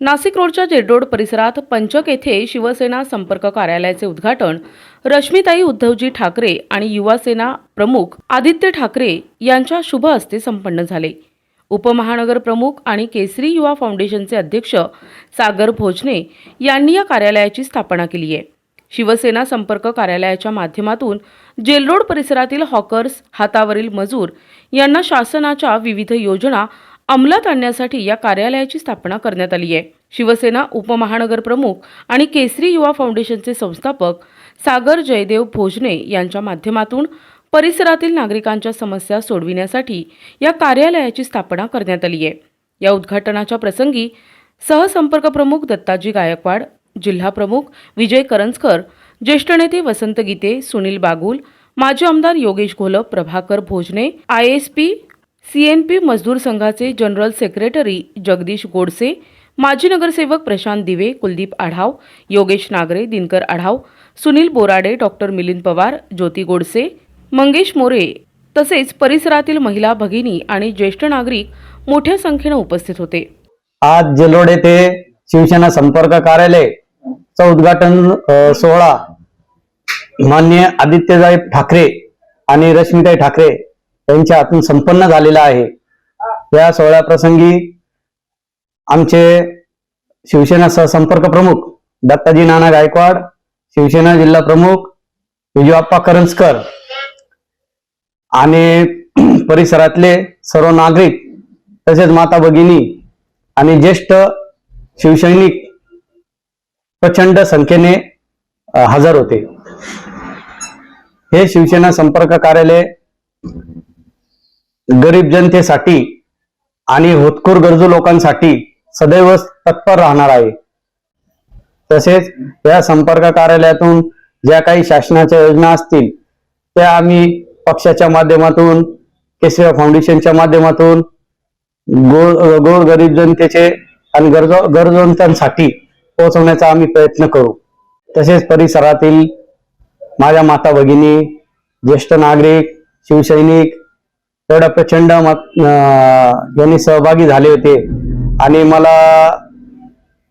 नाशिक रोडच्या जेडरोड परिसरात पंचक येथे शिवसेना संपर्क कार्यालयाचे उद्घाटन रश्मिताई उद्धवजी ठाकरे आणि युवासेना प्रमुख आदित्य ठाकरे यांच्या शुभ हस्ते संपन्न झाले. उपमहानगर प्रमुख आणि केसरी युवा फाउंडेशनचे अध्यक्ष सागर भोजने यांनी या कार्यालयाची स्थापना केली आहे. शिवसेना संपर्क कार्यालयाच्या माध्यमातून जेलरोड परिसरातील हॉकर्स हातावरील मजूर यांना शासनाच्या विविध योजना अंमलात आणण्यासाठी या कार्यालयाची स्थापना करण्यात आली आहे. शिवसेना उपमहानगर प्रमुख आणि केसरी युवा फाउंडेशनचे संस्थापक सागर जयदेव भोजने यांच्या माध्यमातून परिसरातील नागरिकांच्या समस्या सोडविण्यासाठी या कार्यालयाची स्थापना करण्यात आली आहे. या उद्घाटनाच्या प्रसंगी सहसंपर्क प्रमुख दत्ताजी गायकवाड जिल्हा प्रमुख विजय करंजकर ज्येष्ठ नेते वसंत गीते सुनील बागुल माजी आमदार Yogesh Gholap Prabhakar Bhojane I S P CNP मजदूर संघाचे जनरल सेक्रेटरी जगदीश गोडसे माजी नगरसेवक प्रशांत दिवे कुलदीप आढाव योगेश नागरे दिनकर आढाव सुनील बोराडे डॉक्टर मिलिंद पवार ज्योती गोडसे मंगेश मोरे तसेच परिसरातील महिला भगिनी आणि ज्येष्ठ नागरिक मोठ्या संख्येनं उपस्थित होते. आज जेलोड येथे शिवसेना संपर्क कार्यालय चा उद्घाटन सोहळा मान्य आदित्यजाई ठाकरे आणि रश्मिताई ठाकरे त्यांच्या हातून संपन्न झालेला आहे. या सोहळ्या प्रसंगी आमचे शिवसेना सहसंपर्क प्रमुख दत्ताजी नाना गायकवाड शिवसेना जिल्हा प्रमुख विजयप्पा करंजकर आणि परिसरातले सर्व नागरिक तसेच माता भगिनी आणि ज्येष्ठ शिवसैनिक प्रचंड संख्येने हजर होते. हे शिवसेना संपर्क कार्यालय गरीब जनतेसाठी आणि होतकूर गरजू लोकांसाठी सदैव तत्पर राहणार आहे. तसेच या संपर्क कार्यालयातून ज्या काही शासनाच्या योजना असतील त्या आम्ही पक्षाच्या माध्यमातून केसरी फाउंडेशनच्या माध्यमातून गोर गोर गरीब जनतेचे आणि गरज गरजवंतांसाठी पोहोचवण्याचा आम्ही प्रयत्न करू. तसेच परिसरातील माझ्या माता भगिनी ज्येष्ठ नागरिक शिवसैनिक एवढा प्रचंड यांनी सहभागी झाले होते. आणि मला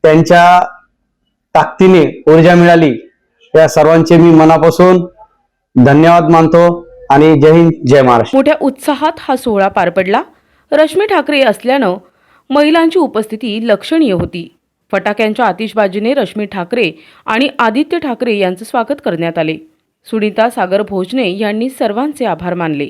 त्यांच्या ताकदीने ऊर्जा मिळाली. या सर्वांचे मी मनापासून धन्यवाद मानतो आणि जय हिंद जय महाराष्ट्र. मोठ्या उत्साहात हा सोहळा पार पडला. रश्मी ठाकरे असल्यानं महिलांची उपस्थिती लक्षणीय होती. फटाक्यांच्या आतिषबाजीने रश्मी ठाकरे आणि आदित्य ठाकरे यांचं स्वागत करण्यात आले. सुनीता सागर भोजने यांनी सर्वांचे आभार मानले.